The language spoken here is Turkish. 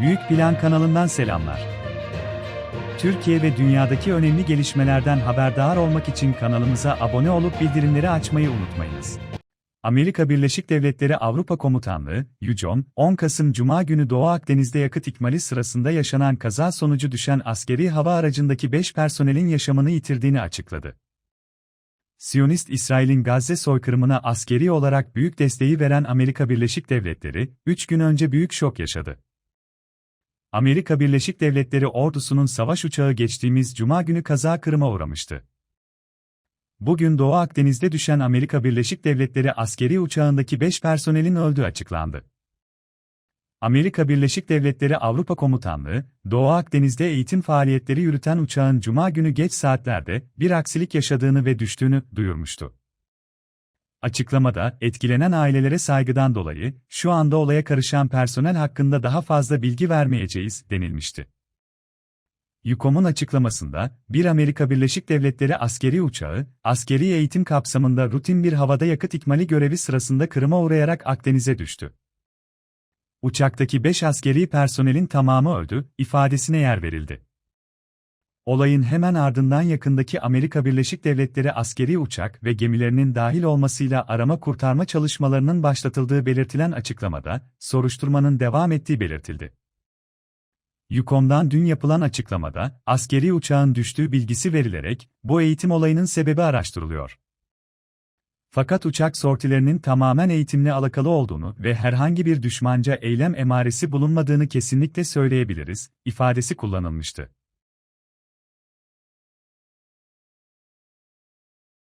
Büyük Plan kanalından selamlar. Türkiye ve dünyadaki önemli gelişmelerden haberdar olmak için kanalımıza abone olup bildirimleri açmayı unutmayınız. Amerika Birleşik Devletleri Avrupa Komutanlığı, YUCOM, 10 Kasım Cuma günü Doğu Akdeniz'de yakıt ikmali sırasında yaşanan kaza sonucu düşen askeri hava aracındaki 5 personelin yaşamını yitirdiğini açıkladı. Siyonist İsrail'in Gazze soykırımına askeri olarak büyük desteği veren Amerika Birleşik Devletleri, 3 gün önce büyük şok yaşadı. Amerika Birleşik Devletleri ordusunun savaş uçağı geçtiğimiz cuma günü kaza kırıma uğramıştı. Bugün Doğu Akdeniz'de düşen Amerika Birleşik Devletleri askeri uçağındaki 5 personelin öldüğü açıklandı. Amerika Birleşik Devletleri Avrupa Komutanlığı, Doğu Akdeniz'de eğitim faaliyetleri yürüten uçağın cuma günü geç saatlerde bir aksilik yaşadığını ve düştüğünü duyurmuştu. Açıklamada, etkilenen ailelere saygıdan dolayı, şu anda olaya karışan personel hakkında daha fazla bilgi vermeyeceğiz, denilmişti. YUKOM'un açıklamasında, bir Amerika Birleşik Devletleri askeri uçağı, askeri eğitim kapsamında rutin bir havada yakıt ikmali görevi sırasında kırıma uğrayarak Akdeniz'e düştü. Uçaktaki 5 askeri personelin tamamı öldü, ifadesine yer verildi. Olayın hemen ardından yakındaki Amerika Birleşik Devletleri askeri uçak ve gemilerinin dahil olmasıyla arama kurtarma çalışmalarının başlatıldığı belirtilen açıklamada, soruşturmanın devam ettiği belirtildi. YUKOM'dan dün yapılan açıklamada, askeri uçağın düştüğü bilgisi verilerek, bu eğitim olayının sebebi araştırılıyor. Fakat uçak sortilerinin tamamen eğitimle alakalı olduğunu ve herhangi bir düşmanca eylem emaresi bulunmadığını kesinlikle söyleyebiliriz, ifadesi kullanılmıştı.